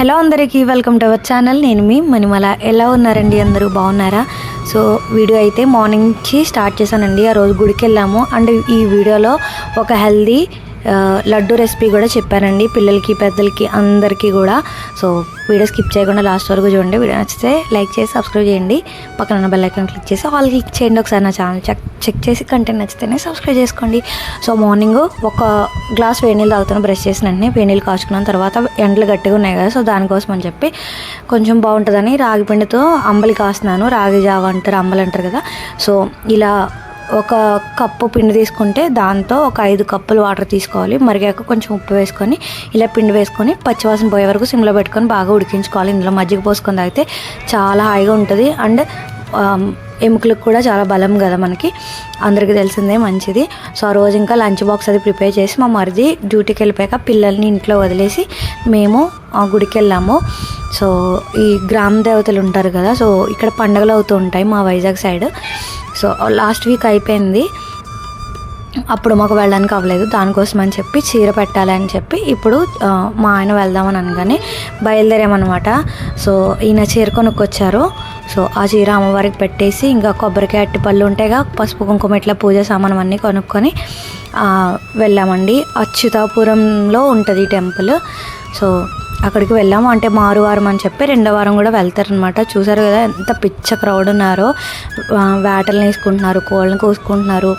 Hello అందరికీ welcome to our channel. నేను మీ మణిమల. ఎలా ఉన్నారండి అందరూ? బాగున్నారా? సో వీడియో అయితే మార్నింగ్ నుంచి స్టార్ట్ చేశానండి. ఆ రోజు గుడికి వెళ్ళాము అండ్ ఈ వీడియోలో ఒక హెల్దీ లడ్డు రెసిపీ కూడా చెప్పానండి పిల్లలకి పెద్దలకి అందరికీ కూడా. సో వీడియో స్కిప్ చేయకుండా లాస్ట్ వరకు చూడండి. వీడియో నచ్చితే లైక్ చేసి సబ్స్క్రైబ్ చేయండి. పక్కన ఉన్న బెల్ ఐకాన్ క్లిక్ చేసి ఆల్ క్లిక్ చేయండి ఒకసారి నా ఛానల్ చెక్ చెక్ చేసి కంటెంట్ నచ్చితేనే సబ్స్క్రైబ్ చేసుకోండి. సో మార్నింగ్ ఒక గ్లాస్ వేణీలు తాగుతాను బ్రష్ చేసిన వెంటనే కాచుకున్న తర్వాత ఎండలు గట్టిగా ఉన్నాయి కదా సో దానికోసం అని చెప్పి కొంచెం బాగుంటుందని రాగి పిండితో అంబలి కాస్తున్నాను. రాగి జావ అంటారు అంబలి అంటారు కదా. సో ఇలా ఒక కప్పు పిండి తీసుకుంటే దాంతో ఒక ఐదు కప్పులు వాటర్ తీసుకోవాలి. మరిగాక కొంచెం ఉప్పు వేసుకొని ఇలా పిండి వేసుకొని పచ్చివాసన పోయే వరకు సిమ్లో పెట్టుకొని బాగా ఉడికించుకోవాలి. ఇందులో మజ్జిగ పోసుకొని తాగితే చాలా హాయిగా ఉంటుంది. అండ్ ఎముకలకు కూడా చాలా బలం కదా మనకి. అందరికీ తెలిసిందే మంచిది. సో ఆ రోజు ఇంకా లంచ్ బాక్స్ అది ప్రిపేర్ చేసి మా మరిది డ్యూటీకి వెళ్ళిపోయాక పిల్లల్ని ఇంట్లో వదిలేసి మేము ఆ గుడికి వెళ్ళాము. సో ఈ గ్రామ దేవతలు ఉంటారు కదా సో ఇక్కడ పండుగలు అవుతూ ఉంటాయి మా Vizag side. So last week అయిపోయింది. అప్పుడు మాకు వెళ్ళడానికి అవ్వలేదు. దానికోసం అని చెప్పి చీర పెట్టాలని చెప్పి ఇప్పుడు మా ఆయన వెళ్దామని అనగానే బయలుదేరామన్నమాట. సో ఈయన చీర కొనుక్కొచ్చారు. సో ఆ చీర అమ్మవారికి పెట్టేసి ఇంకా కొబ్బరికాయ అట్టిపళ్ళు ఉంటాయిగా పసుపు కుంకుమ ఇట్లా పూజ సామానం అన్నీ కొనుక్కొని వెళ్ళామండి. అచ్యుతాపురంలో ఉంటుంది ఈ టెంపుల్. సో అక్కడికి వెళ్ళాము. అంటే మారు వారం అని చెప్పి రెండో వారం కూడా వెళ్తారనమాట చూసారు కదా ఎంత పిచ్చ క్రౌడ్ ఉన్నారో. ఆ, వేటలు వేసుకుంటున్నారు కోళ్ళని కోసుకుంటున్నారు.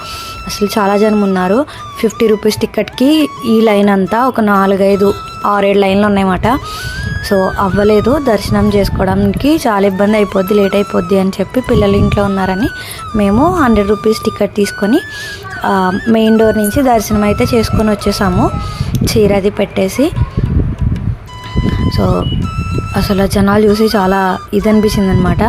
అసలు చాలా జనం ఉన్నారు. ఫిఫ్టీ రూపీస్ టికెట్కి ఈ లైన్ అంతా ఒక నాలుగైదు ఆరేడు లైన్లు ఉన్నాయన్నమాట. సో అవ్వలేదు. దర్శనం చేసుకోవడానికి చాలా ఇబ్బంది అయిపోద్ది లేట్ అయిపోద్ది అని చెప్పి పిల్లలు ఇంట్లో ఉన్నారని మేము హండ్రెడ్ రూపీస్ టికెట్ తీసుకొని మెయిన్ డోర్ నుంచి దర్శనం అయితే చేసుకొని వచ్చేసాము. చీర అది పెట్టేసి సో అసలు ఆ జనాలు చూసి చాలా ఇది అనిపించింది అనమాట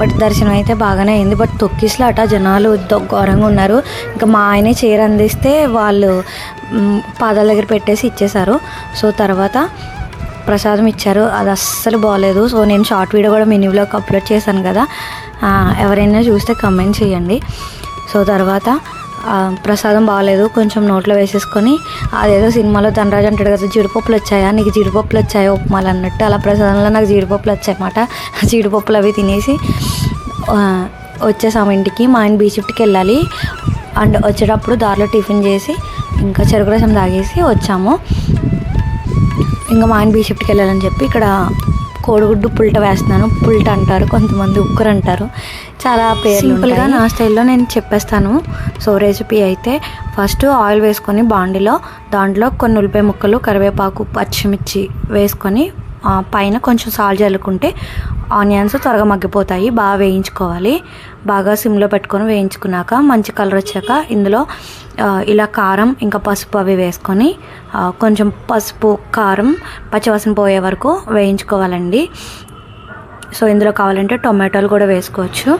బట్ దర్శనం అయితే బాగానే అయింది. బట్ తొక్కిస్లాట జనాలు ఘోరంగా ఉన్నారు. ఇంకా మా ఆయనే చీర అందిస్తే వాళ్ళు పాదాల దగ్గర పెట్టేసి ఇచ్చేశారు. సో తర్వాత ప్రసాదం ఇచ్చారు. అది అస్సలు బాగాలేదు సో నేను షార్ట్ వీడియో కూడా మినీ వ్లాగ్ అప్లోడ్ చేశాను కదా. ఎవరైనా చూస్తే కమెంట్ చేయండి. సో తర్వాత ప్రసాదం బాగాలేదు. కొంచెం నోట్లో వేసేసుకొని అదేదో సినిమాలో ధనరాజు అంటాడు కదా జీడిపప్పులు వచ్చాయా? నీకు జీడిపప్పులు వచ్చాయా ఉప్మాలు అన్నట్టు. అలా ప్రసాదంలో నాకు జీడిపప్పులు వచ్చాయన్నమాట. జీడిపప్పులు అవి తినేసి వచ్చేసాము ఇంటికి. మా ఆయన బీ షిఫ్ట్కి వెళ్ళాలి. అండ్ వచ్చేటప్పుడు దారిలో టిఫిన్ చేసి ఇంకా చెరుకు రసం తాగేసి వచ్చాము. ఇంకా మా ఆయన బీ షిఫ్ట్కి వెళ్ళాలని చెప్పి ఇక్కడ కోడిగుడ్డు పుల్ట వేస్తున్నాను. పుల్ట అంటారు కొంతమంది ఉక్కరు అంటారు. చాలా పేర్లు సింపుల్గా నా స్టైల్లో నేను చెప్పేస్తాను. సో రెసిపీ అయితే ఫస్ట్ ఆయిల్ వేసుకొని బాండిలో దాంట్లో కొన్ని ఉల్లిపాయ ముక్కలు కరివేపాకు పచ్చిమిర్చి వేసుకొని పైన కొంచెం సాల్ట్ చల్లుకుంటే ఆనియన్స్ త్వరగా మగ్గిపోతాయి. బాగా వేయించుకోవాలి. బాగా సిమ్లో పెట్టుకొని వేయించుకున్నాక మంచి కలర్ వచ్చాక ఇందులో ఇలా కారం ఇంకా పసుపు అవి వేసుకొని కొంచెం పసుపు కారం పచ్చివాసన పోయే వరకు వేయించుకోవాలండి. సో ఇందులో కావాలంటే టొమాటోలు కూడా వేసుకోవచ్చు.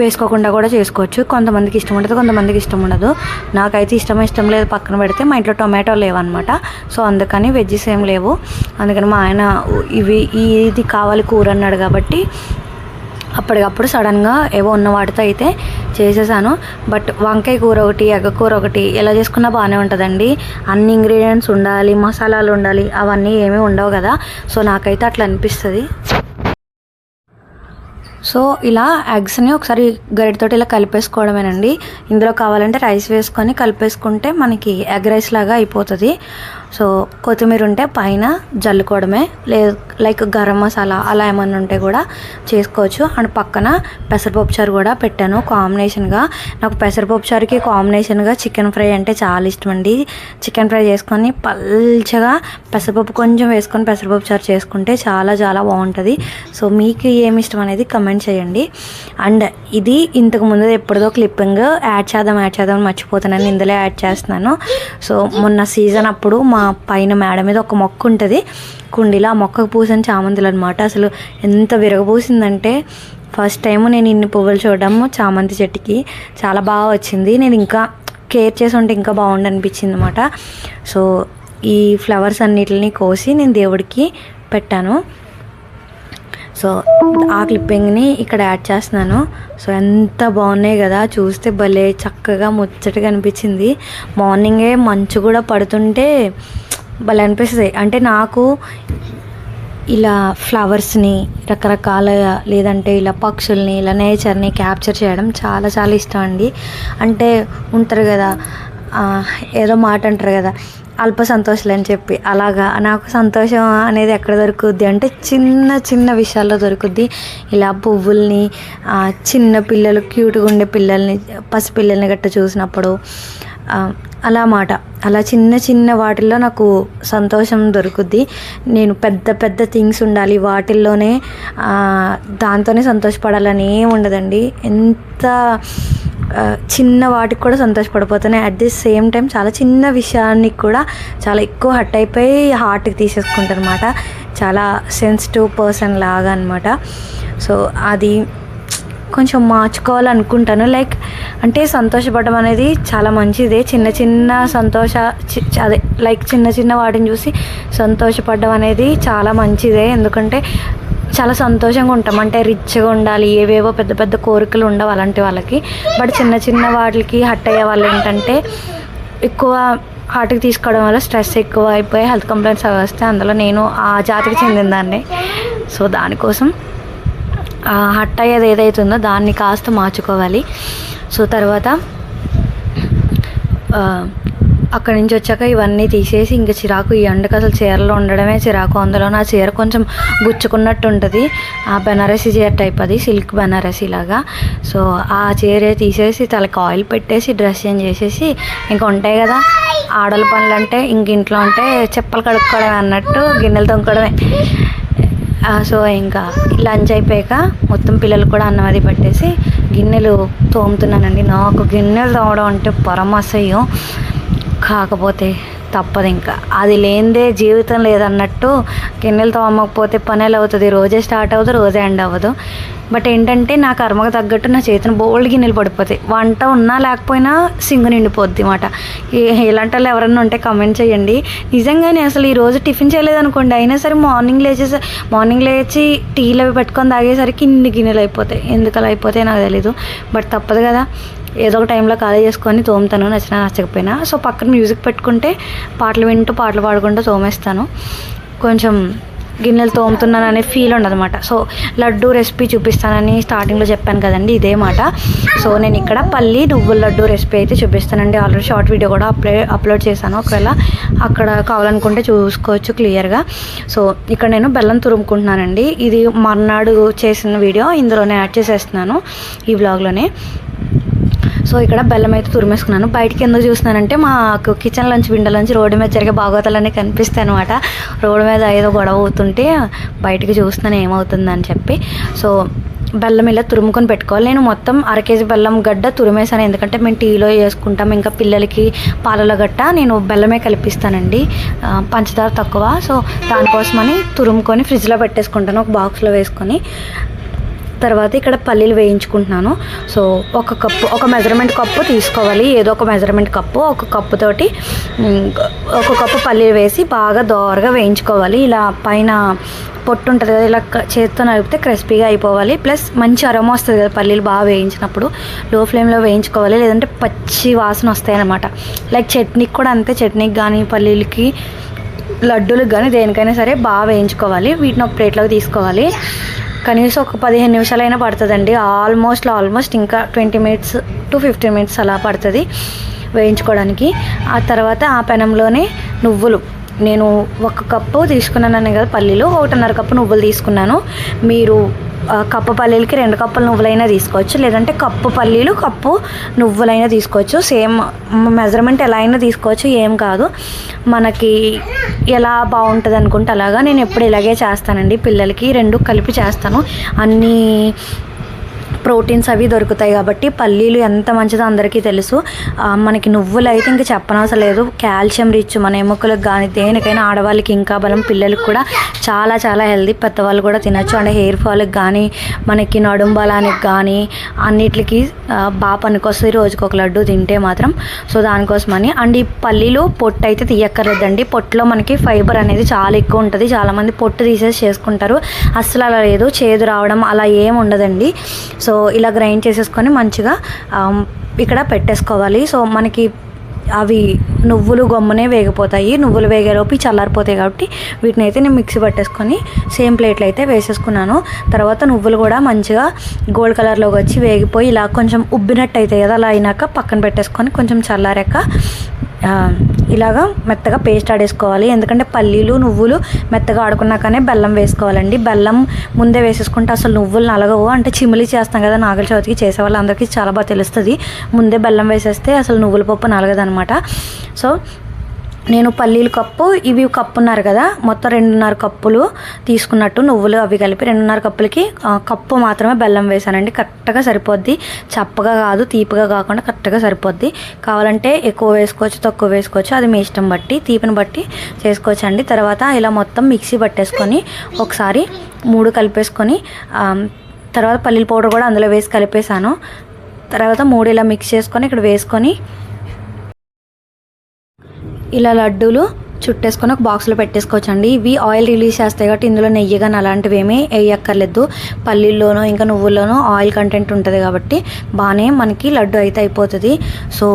వేసుకోకుండా కూడా చేసుకోవచ్చు. కొంతమందికి ఇష్టం ఉండదు కొంతమందికి ఇష్టం ఉండదు. నాకైతే ఇష్టం ఇష్టం లేదు పక్కన పెడితే మా ఇంట్లో టొమాటో లేవన్నమాట. సో అందుకని వెజ్జెస్ ఏం లేవు. అందుకని మా ఆయన ఇవి ఇది కావాలి కూర అన్నాడు కాబట్టి అప్పటికప్పుడు సడన్గా ఏవో ఉన్న వాటితో అయితే చేసేసాను. బట్ వంకాయ కూర ఒకటి ఎగ్గ కూర ఒకటి ఎలా చేసుకున్నా బాగానే ఉంటుందండి. అన్ని ఇంగ్రీడియంట్స్ ఉండాలి మసాలాలు ఉండాలి అవన్నీ ఏమీ ఉండవు కదా. సో నాకైతే అట్లా అనిపిస్తుంది. సో ఇలా ఎగ్స్ని ఒకసారి గరిటతోటి ఇలా కలిపేసుకోవడమేనండి. ఇందులో కావాలంటే రైస్ వేసుకొని కలిపేసుకుంటే మనకి ఎగ్ రైస్ లాగా అయిపోతుంది. సో కొత్తిమీర ఉంటే పైన జల్లుకోవడమే. లే లైక్ గరం మసాలా అలా ఏమన్నా ఉంటే కూడా చేసుకోవచ్చు. అండ్ పక్కన పెసరపప్పు చారు కూడా పెట్టాను కాంబినేషన్గా. నాకు పెసరపప్పు చారుకి కాంబినేషన్గా చికెన్ ఫ్రై అంటే చాలా ఇష్టం అండి. చికెన్ ఫ్రై చేసుకొని పల్చగా పెసరపప్పు కొంచెం వేసుకొని పెసరపప్పు చారు చేసుకుంటే చాలా చాలా బాగుంటుంది. సో మీకు ఏమి ఇష్టం అనేది కమెంట్ చేయండి. అండ్ ఇది ఇంతకు ముందు ఎప్పుడుదో క్లిప్పింగ్ యాడ్ చేద్దాం యాడ్ చేద్దాం అని మర్చిపోతున్నాను. ఇందులో యాడ్ చేస్తున్నాను. సో మొన్న సీజన్ అప్పుడు మా పైన మేడ మీద ఒక మొక్క ఉంటుంది. కుండీలో ఆ మొక్కకు పూసిన చామంతులు అనమాట అసలు ఎంత విరగపూసిందంటే ఫస్ట్ టైం నేను ఇన్ని పువ్వులు చూడడము చామంతి చెట్టుకి చాలా బాగా వచ్చింది. నేను ఇంకా కేర్ చేసి ఉంటే ఇంకా బాగుండు అనిపించింది అనమాట సో ఈ ఫ్లవర్స్ అన్నిటిని కోసి నేను దేవుడికి పెట్టాను. సో ఆ క్లిప్పింగ్ని ఇక్కడ యాడ్ చేస్తున్నాను. సో ఎంత బాగున్నాయి కదా చూస్తే భలే చక్కగా ముచ్చటగా అనిపించింది. మార్నింగే మంచు కూడా పడుతుంటే భలే అనిపిస్తుంది. అంటే నాకు ఇలా ఫ్లవర్స్ని రకరకాల లేదంటే ఇలా పక్షుల్ని ఇలా నేచర్ని క్యాప్చర్ చేయడం చాలా చాలా ఇష్టం అండి. అంటే ఉంటారు కదా ఏదో మాట అంటారు కదా అల్ప సంతోషాలు అని చెప్పి. అలాగా నాకు సంతోషం అనేది ఎక్కడ దొరుకుద్ది అంటే చిన్న చిన్న విషయాల్లో దొరుకుద్ది. ఇలా పువ్వుల్ని చిన్న పిల్లలు క్యూట్గా ఉండే పిల్లల్ని పసిపిల్లల్ని గట్ట చూసినప్పుడు అలా మాట. అలా చిన్న చిన్న వాటిల్లో నాకు సంతోషం దొరుకుద్ది. నేను పెద్ద పెద్ద థింగ్స్ ఉండాలి. వాటిల్లోనే దాంతోనే సంతోషపడాలని ఏం ఉండదండి. ఎంత చిన్న వాటికి కూడా సంతోషపడిపోతున్నాయి. అట్ ది సేమ్ టైం చాలా చిన్న విషయానికి కూడా చాలా ఎక్కువ హట్ అయిపోయి హార్ట్కి తీసేసుకుంటారు అనమాట చాలా సెన్సిటివ్ పర్సన్ లాగా అనమాట సో అది కొంచెం మార్చుకోవాలనుకుంటాను. లైక్ అంటే సంతోషపడడం అనేది చాలా మంచిదే. చిన్న చిన్న సంతోష చి- అదే లైక్ చిన్న చిన్న వాటిని చూసి సంతోషపడడం అనేది చాలా మంచిదే. ఎందుకంటే చాలా సంతోషంగా ఉంటాం. అంటే రిచ్గా ఉండాలి ఏవేవో పెద్ద పెద్ద కోరికలు ఉండవు అలాంటి వాళ్ళకి. బట్ చిన్న చిన్న వాటికి హట్ అయ్యే వాళ్ళు ఏంటంటే ఎక్కువ హార్ట్కి తీసుకోవడం వల్ల స్ట్రెస్ ఎక్కువ అయిపోయి హెల్త్ కంప్లైంట్స్ అవి వస్తే అందులో నేను ఆ జాతికి చెందిన దాన్ని. సో దానికోసం హట్ అయ్యేది ఏదైతుందో దాన్ని కాస్త మార్చుకోవాలి. సో తర్వాత అక్కడి నుంచి వచ్చాక ఇవన్నీ తీసేసి ఇంక చిరాకు ఈ ఎండకు అసలు చీరలో ఉండడమే చిరాకు. అందులో నా చీర కొంచెం గుచ్చుకున్నట్టు ఉంటుంది ఆ బెనారసీ చీర టైప్ అది సిల్క్ బెనారసీ లాగా. సో ఆ చీర తీసేసి తలకి ఆయిల్ పెట్టేసి డ్రెస్ చేంజ్ చేసేసి ఇంకా ఉంటాయి కదా. ఆడల పనులు అంటే ఇంక ఇంట్లో ఉంటే చెప్పలు కడుక్కోవడమే అన్నట్టు గిన్నెలు తొంకడమే సో ఇంకా లంచ్ అయిపోయాక మొత్తం పిల్లలు కూడా అన్నం అది పట్టేసి గిన్నెలు తోముతున్నానండి. నాకు గిన్నెలు తోమడం అంటే పరమసయ్యం కాకపోతే తప్పదు ఇంకా. అది లేనిదే జీవితం లేదన్నట్టు గిన్నెలు తోమకపోతే పనులు అవుతుంది రోజే స్టార్ట్ అవ్వదు రోజే ఎండ్ అవ్వదు. బట్ ఏంటంటే నా కర్మకు తగ్గట్టు నా చేతిని బోల్డ్ గిన్నెలు పడిపోతాయి. వంట ఉన్నా లేకపోయినా సింగు నిండిపోద్ది మాట. ఇలాంటి వాళ్ళు ఎవరన్నా ఉంటే కమెంట్ చేయండి. నిజంగానే అసలు ఈ రోజు టిఫిన్ చేయలేదనుకోండి అయినా సరే మార్నింగ్ లేచేసి మార్నింగ్ లేచి టీలు అవి పెట్టుకొని తాగేసరికి ఇన్ని గిన్నెలు అయిపోతాయి. ఎందుకలా అయిపోతాయి నాకు తెలీదు. బట్ తప్పదు కదా. ఏదో ఒక టైంలో ఖాళీ చేసుకొని తోముతాను నచ్చినా నచ్చకపోయినా. సో పక్కన మ్యూజిక్ పెట్టుకుంటే పాటలు వింటూ పాటలు పాడుకుంటూ తోమేస్తాను. కొంచెం గిన్నెలు తోముతున్నాను అనే ఫీల్ ఉండదన్నమాట. సో లడ్డు రెసిపీ చూపిస్తానని స్టార్టింగ్లో చెప్పాను కదండి ఇదే మాట. సో నేను ఇక్కడ పల్లి నువ్వుల లడ్డు రెసిపీ అయితే చూపిస్తానండి. ఆల్రెడీ షార్ట్ వీడియో కూడా అప్లై అప్లోడ్ చేశాను. ఒకవేళ అక్కడ కావాలనుకుంటే చూసుకోవచ్చు క్లియర్గా సో ఇక్కడ నేను బెల్లం తురుముకుంటున్నానండి. ఇది మర్నాడు చేసిన వీడియో ఇందులోనే యాడ్ చేసేస్తున్నాను ఈ బ్లాగ్లోనే సో ఇక్కడ బెల్లం అయితే తురిమేసుకున్నాను. బయటికి ఎందుకు చూస్తున్నానంటే మాకు కిచెన్ లంచ్ విండోలోంచి రోడ్డు మీద జరిగే భాగవతాలన్నీ కనిపిస్తాయి అనమాట రోడ్డు మీద ఏదో గొడవ అవుతుంటే బయటికి చూస్తున్నాను ఏమవుతుందని చెప్పి. సో బెల్లం ఇలా తురుముకొని పెట్టుకోవాలి. నేను మొత్తం అర కేజీ బెల్లం గడ్డ తురిమేసాను ఎందుకంటే మేము టీలో వేసుకుంటాం. ఇంకా పిల్లలకి పాలలో గట్ట నేను బెల్లమే కలిపిస్తానండి. పంచదార తక్కువ. సో దానికోసమని తురుముకొని ఫ్రిడ్జ్లో పెట్టేసుకుంటాను. ఒక బాక్స్లో వేసుకొని. తర్వాత ఇక్కడ పల్లీలు వేయించుకుంటున్నాను. సో ఒక కప్పు ఒక మెజర్మెంట్ కప్పు తీసుకోవాలి. ఏదో ఒక మెజర్మెంట్ కప్పు ఒక కప్పుతోటి ఒక కప్పు పల్లీలు వేసి బాగా దోరగా వేయించుకోవాలి. ఇలా పైన పొట్టు ఉంటుంది కదా ఇలా చేతితో నలిపితే క్రిస్పీగా అయిపోవాలి. ప్లస్ మంచి అరమ వస్తుంది కదా పల్లీలు బాగా వేయించినప్పుడు. లో ఫ్లేమ్లో వేయించుకోవాలి. లేదంటే పచ్చి వాసన వస్తాయి అన్నమాట లైక్ చట్నీకి కూడా అంతే. చట్నీకి కానీ పల్లీలకి లడ్డూలకు కానీ దేనికైనా సరే బాగా వేయించుకోవాలి. వీటిని ఒక ప్లేట్లోకి తీసుకోవాలి. కనీసం ఒక పదిహేను నిమిషాలైనా పడుతుందండి. ఆల్మోస్ట్ ఆల్మోస్ట్ ఇంకా twenty minutes to fifteen minutes అలా పడుతుంది వేయించుకోవడానికి. ఆ తర్వాత ఆ పెనంలోనే నువ్వులు. నేను ఒక కప్పు తీసుకున్నాను కదా పల్లీలు ఒకటిన్నర కప్పు నువ్వులు తీసుకున్నాను. మీరు కప్పు పల్లీలకి రెండు కప్పులు నువ్వులైనా తీసుకోవచ్చు. లేదంటే కప్పు పల్లీలు కప్పు నువ్వులైనా తీసుకోవచ్చు. సేమ్ మెజర్మెంట్ ఎలా అయినా తీసుకోవచ్చు. ఏం కాదు. మనకి ఎలా బాగుంటుంది అనుకుంటే అలాగా. నేను ఎప్పుడు ఇలాగే చేస్తానండి. పిల్లలకి రెండు కలిపి చేస్తాను. అన్నీ ప్రోటీన్స్ అవి దొరుకుతాయి కాబట్టి పల్లీలు ఎంత మంచిదో అందరికీ తెలుసు. మనకి నువ్వులు అయితే ఇంకా చెప్పనవసరం లేదు. కాల్షియం రిచ్ మన ఎముకలకు కానీ దేనికైనా ఆడవాళ్ళకి ఇంకా బలం పిల్లలకు కూడా చాలా చాలా హెల్దీ పెద్దవాళ్ళు కూడా తినచ్చు. అంటే హెయిర్ ఫాల్కి కానీ మనకి నడుం బలానికి కానీ అన్నిటికి బాగా పనికొస్తుంది. రోజుకి ఒక లడ్డు తింటే మాత్రం. సో దానికోసమని. అండ్ ఈ పల్లీలు పొట్టు అయితే తీయక్కర్లేదండి. పొట్టులో మనకి ఫైబర్ అనేది చాలా ఎక్కువ ఉంటుంది. చాలామంది పొట్టు తీసేసి చేసుకుంటారు. అస్సలు అలా లేదు. చేదు రావడం అలా ఏం ఉండదండి. సో ఇలా గ్రైండ్ చేసేసుకొని మంచిగా ఇక్కడ పెట్టేసుకోవాలి. సో మనకి అవి నువ్వులు గమ్మునే వేగిపోతాయి. నువ్వులు వేగేలోపు చల్లారిపోతాయి కాబట్టి వీటిని అయితే నేను మిక్సీ పట్టేసుకొని సేమ్ ప్లేట్లో అయితే వేసేసుకున్నాను. తర్వాత నువ్వులు కూడా మంచిగా గోల్డ్ కలర్లోకి వచ్చి వేగిపోయి ఇలా కొంచెం ఉబ్బినట్టు అవుతాయి కదా అలా అయినాక పక్కన పెట్టేసుకొని కొంచెం చల్లారాక ఇలాగా మెత్తగా పేస్ట్ ఆడేసుకోవాలి. ఎందుకంటే పల్లీలు నువ్వులు మెత్తగా ఆడుకున్నాకనే బెల్లం వేసుకోవాలండి. బెల్లం ముందే వేసేసుకుంటే అసలు నువ్వులు నలగవు. అంటే చిమిలి చేస్తాం కదా నాగల చవితికి చేసే వాళ్ళందరికీ చాలా బాగా తెలుస్తుంది. ముందే బెల్లం వేసేస్తే అసలు నువ్వుల పప్పు నలగదనమాట. సో నేను పల్లీలు కప్పు ఇవి కప్పున్నారు కదా మొత్తం రెండున్నర కప్పులు తీసుకున్నట్టు నువ్వులు అవి కలిపి రెండున్నర కప్పులకి కప్పు మాత్రమే బెల్లం వేసానండి కరెక్ట్గా సరిపోద్ది. చప్పగా కాదు తీపిగా కాకుండా కరెక్ట్గా సరిపోద్ది. కావాలంటే ఎక్కువ వేసుకోవచ్చు తక్కువ వేసుకోవచ్చు అది మీ ఇష్టం బట్టి తీపిని బట్టి చేసుకోవచ్చు అండి తర్వాత ఇలా మొత్తం మిక్సీ పట్టేసుకొని ఒకసారి మూడు కలిపేసుకొని తర్వాత పల్లీల పౌడర్ కూడా అందులో వేసి కలిపేసాను తర్వాత మూడు ఇలా మిక్స్ చేసుకొని ఇక్కడ వేసుకొని ఇలా లడ్డూలు చుట్టేసుకొని ఒక బాక్స్లో పెట్టేసుకోవచ్చు అండి ఇవి ఆయిల్ రిలీజ్ చేస్తాయి కాబట్టి ఇందులో నెయ్యి కానీ అలాంటివి ఏమీ వేయక్కర్లేదు. పల్లీల్లోనో ఇంకా నువ్వుల్లోనో ఆయిల్ కంటెంట్ ఉంటుంది కాబట్టి బాగానే మనకి లడ్డు అయితే అయిపోతుంది. సో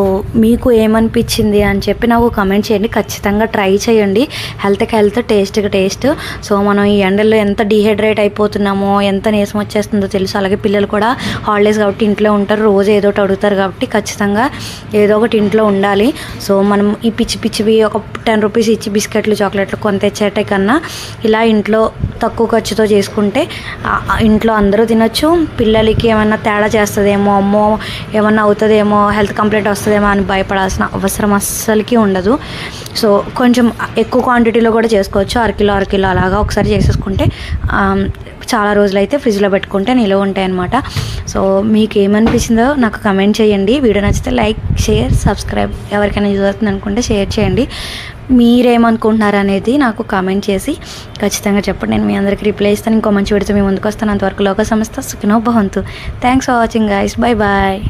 మీకు ఏమనిపించింది అని చెప్పి నాకు కమెంట్ చేయండి. ఖచ్చితంగా ట్రై చేయండి. హెల్త్కి హెల్త్ టేస్ట్కి టేస్ట్ సో మనం ఈ ఎండల్లో ఎంత డిహైడ్రేట్ అయిపోతున్నామో ఎంత నీసం వచ్చేస్తుందో తెలుసు. అలాగే పిల్లలు కూడా హాలిడేస్ కాబట్టి ఇంట్లో ఉంటారు. రోజు ఏదో ఒకటి అడుగుతారు కాబట్టి ఖచ్చితంగా ఏదో ఒకటి ఇంట్లో ఉండాలి. సో మనం ఈ పిచ్చి పిచ్చివి ఒక టెన్ రూపీస్ ఇచ్చి బిస్కెట్లు చాక్లెట్లు కొని తెచ్చేట కన్నా ఇలా ఇంట్లో తక్కువ ఖర్చుతో చేసుకుంటే ఇంట్లో అందరూ తినొచ్చు. పిల్లలకి ఏమైనా తేడా చేస్తుందేమో అమ్మో ఏమన్నా అవుతుందేమో హెల్త్ కంప్లైంట్ వస్తుందేమో అని భయపడాల్సిన అవసరం అస్సలకి ఉండదు. సో కొంచెం ఎక్కువ క్వాంటిటీలో కూడా చేసుకోవచ్చు. అరకిలో అరకిలో అలాగా ఒకసారి చేసేసుకుంటే చాలా చాలా రోజులైతే ఫ్రిడ్జ్లో పెట్టుకుంటే నిలువ ఉంటాయి అనమాట సో మీకు ఏమనిపించిందో నాకు కమెంట్ చేయండి. వీడియో నచ్చితే లైక్ షేర్ సబ్స్క్రైబ్ ఎవరికైనా యూజ్ అవుతుంది అనుకుంటే షేర్ చేయండి. మీరేమనుకుంటున్నారు అనేది నాకు కామెంట్ చేసి ఖచ్చితంగా చెప్పండి. నేను మీ అందరికీ రిప్లై ఇస్తాను. ఇంకో మంచి విడితే మీ ముందుకు వస్తాను అంతవరకు లోక సంస్థ సుఖినో భవంతు. Thanks for watching guys bye bye